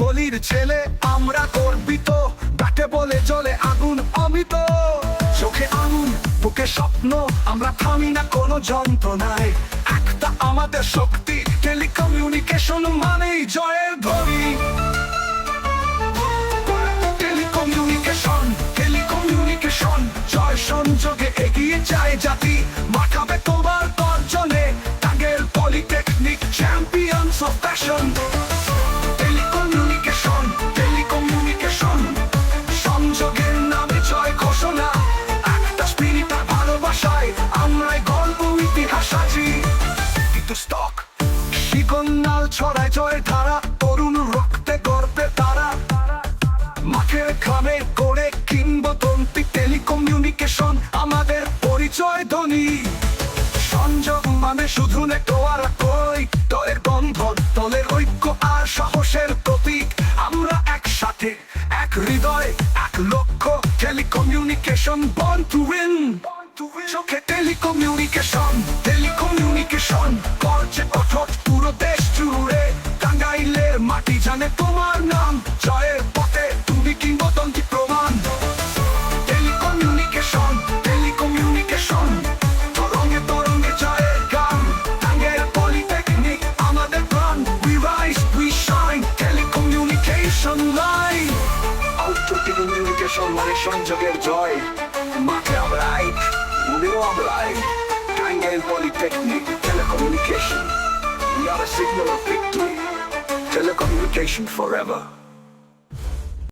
বালির ছেলে, আমরা গর্বিত। ব্যাটে বলে জলে আগুন অমিত। চোখে আগুন, বুকে স্বপ্ন, আমরা থামি না কোনো যন্ত্রণায়। একটা আমাদের শক্তি, টেলিকমিউনিকেশন মানেই জয়ের ধ্বনি। টেলিকমিউনিকেশন টেলিকমিউনিকেশন, জয় সংযোগে এগিয়ে যায় জাতি। মাখাবে তোমার গর্জনে, টাঙ্গের পলিটেকনিক চ্যাম্পিয়ন্স অফ ছড়ায় জয়ের ধারা, তরুণ রক্তে গর্বে তারা। মাঠের খামে করে কিংবদন্তি টেলিকমিউনিকেশন, আমাদের পরিচয় ধ্বনি। সংযোগ মানে শুধু নেটওয়ার কই দলের বন্ধন দলের ঐক্য আর সাহসের প্রতীক। আমরা একসাথে, এক হৃদয়, এক লক্ষ্য, টেলিকমিউনিকেশন বন টু উইন। চোখে টেলিকমিউনিকেশন জানে তোমার নাম? জয়ের পথে তুমি কিংবদন্তি প্রমাণ। টেলিকমিউনিকেশন টেলিকমিউনিকেশন তরঙ্গে তরঙ্গে জয়ের গান। টাঙ্গের পলিটেকনিক আমাদের প্রাণ। We rise we shine telecommunication line out telecommunication মানে সংযোগের জয়। মাঠে আমরা এক মনেও আমরা এক টাঙ্গের polytechnic telecommunication We are a signal of victory. forever.